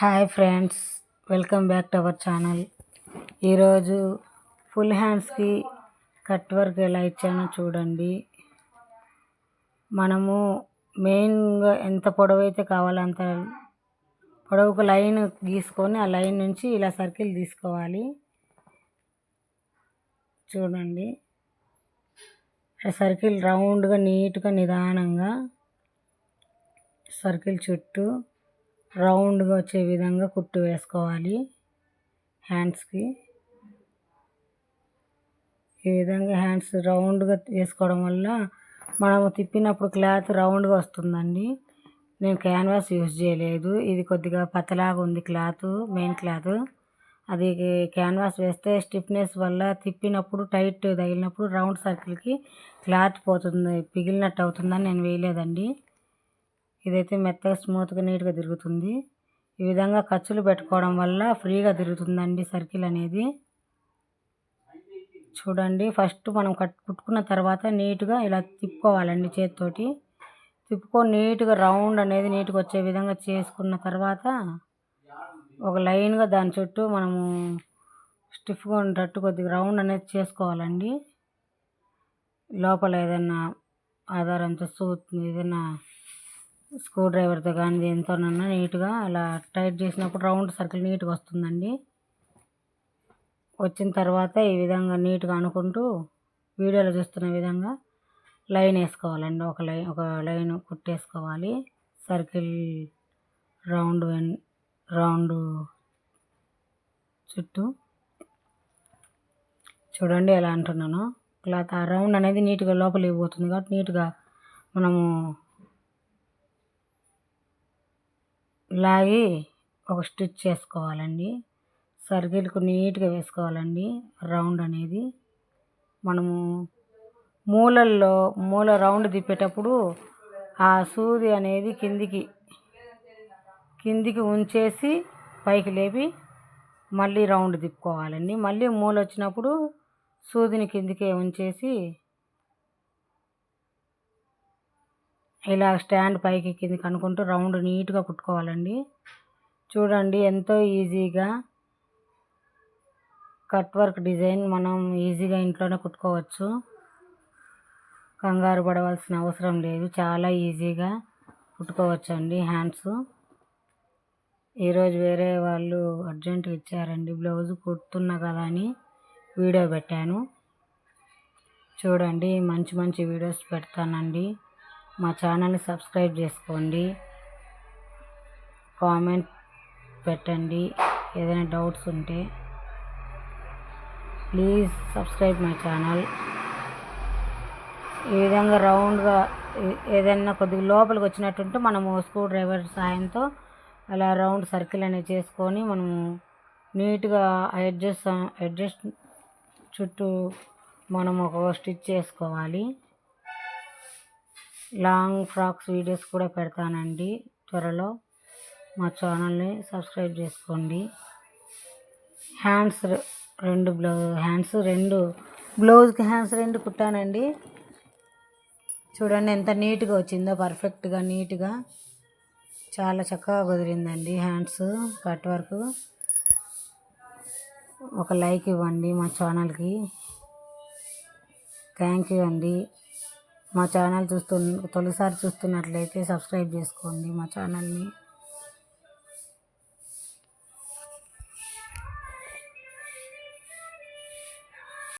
Hi friends welcome back to our channel. ఈరోజు full హ్యాండ్స్కి cut work ఎలా ఇచ్చానో చూడండి. మనము మెయిన్గా ఎంత పొడవు అయితే కావాలో అంత పొడవుకు లైన్ గీసుకొని ఆ లైన్ నుంచి ఇలా సర్కిల్ తీసుకోవాలి. చూడండి. సర్కిల్ రౌండ్గా నీట్గా నిదానంగా సర్కిల్ చుట్టూ రౌండ్గా వచ్చే విధంగా కుట్టు వేసుకోవాలి. హ్యాండ్స్కి. ఈ విధంగా హ్యాండ్స్ రౌండ్గా వేసుకోవడం వల్ల మనము తిప్పినప్పుడు క్లాత్ రౌండ్గా వస్తుందండి. నేను క్యాన్వాస్ యూజ్ చేయలేదు. ఇది కొద్దిగా పతలాగా ఉంది క్లాత్ మెయిన్ క్లాత్. అది క్యాన్వాస్ వేస్తే స్టిఫ్నెస్ వల్ల తిప్పినప్పుడు టైట్ తగిలినప్పుడు రౌండ్ సర్కిల్కి క్లాత్ పోతుంది పిగిలినట్టు అవుతుందని నేను వేయలేదండి. ఇదైతే మెత్తగా స్మూత్గా నీట్గా తిరుగుతుంది. ఈ విధంగా ఖర్చులు పెట్టుకోవడం వల్ల ఫ్రీగా తిరుగుతుందండి సర్కిల్ అనేది. చూడండి ఫస్ట్ మనం కట్ కుట్టుకున్న తర్వాత నీట్గా ఇలా తిప్పుకోవాలండి చేతితోటి. తిప్పుకొని నీట్గా రౌండ్ అనేది నీట్గా వచ్చే విధంగా చేసుకున్న తర్వాత ఒక లైన్గా దాని చుట్టూ మనము స్టిఫ్గా ఉండేటట్టు కొద్దిగా రౌండ్ అనేది చేసుకోవాలండి. లోపల ఏదైనా ఆధారంతో సూత్ ఏదైనా స్క్రూ డ్రైవర్తో కానీ దేనితోనన్నా నీట్గా అలా టైట్ చేసినప్పుడు రౌండ్ సర్కిల్ నీట్గా వస్తుందండి. వచ్చిన తర్వాత ఈ విధంగా నీట్గా అనుకుంటూ వీడియోలో చూస్తున్న విధంగా లైన్ వేసుకోవాలండి. ఒక లైన్ ఒక లైన్ కుట్టేసుకోవాలి. సర్కిల్ రౌండ్ రౌండ్ చుట్టూ. చూడండి ఎలా అంటున్నాను. క్లాత్ ఆ రౌండ్ అనేది నీట్గా లోపలికి పోతుంది కాబట్టి నీట్గా మనము లాగి ఒక స్టిచ్ చేసుకోవాలండి. సర్కిల్కు నీట్గా వేసుకోవాలండి. రౌండ్ అనేది. మనము మూలల్లో మూల రౌండ్ తిప్పేటప్పుడు ఆ సూది అనేది కిందికి కిందికి ఉంచేసి పైకి లేపి మళ్ళీ రౌండ్ తిప్పుకోవాలండి. మళ్ళీ మూల వచ్చినప్పుడు సూదిని కిందికే ఉంచేసి ఇలా స్టాండ్ పైకి కిందికి అనుకుంటూ రౌండ్ నీట్గా కుట్టుకోవాలండి. చూడండి ఎంతో ఈజీగా కట్ వర్క్ డిజైన్ మనం ఈజీగా ఇంట్లోనే కుట్టుకోవచ్చు. కంగారు పడవలసిన అవసరం లేదు. చాలా ఈజీగా కుట్టుకోవచ్చు అండి హ్యాండ్స్. ఈరోజు వేరే వాళ్ళు అర్జెంటుగా ఇచ్చారండి. బ్లౌజ్ కుడుతున్నా కదా అని వీడియో పెట్టాను. చూడండి మంచి మంచి వీడియోస్ పెడతానండి. మా ఛానల్ని సబ్స్క్రైబ్ చేసుకోండి. కామెంట్ పెట్టండి. ఏదైనా డౌట్స్ ఉంటే ప్లీజ్ సబ్స్క్రైబ్ మై ఛానల్. ఈ విధంగా రౌండ్గా ఏదైనా కొద్దిగా లోపలికి వచ్చినట్టుంటే మనము స్క్రూ డ్రైవర్ సాయంతో అలా రౌండ్ సర్కిల్ అనేది చేసుకొని మనము నీట్గా అడ్జస్ట్ అడ్జస్ట్ చుట్టూ మనం ఒక స్టిచ్ చేసుకోవాలి. లాంగ్ ఫ్రాక్స్ వీడియోస్ కూడా పెడతానండి త్వరలో. మా ఛానల్ని సబ్స్క్రైబ్ చేసుకోండి. హ్యాండ్స్ రెండు బ్లౌ హ్యాండ్స్ రెండు బ్లౌజ్కి హ్యాండ్స్ రెండు కుట్టానండి. చూడండి ఎంత నీట్గా వచ్చిందో పర్ఫెక్ట్గా నీట్గా. చాలా చక్కగా కుదిరిందండి హ్యాండ్స్ కట్ వర్క్. ఒక లైక్ ఇవ్వండి మా ఛానల్కి. థ్యాంక్ యూ అండి. మా ఛానల్ చూస్తు తొలిసారి చూస్తున్నట్లయితే సబ్స్క్రైబ్ చేసుకోండి మా ఛానల్ని.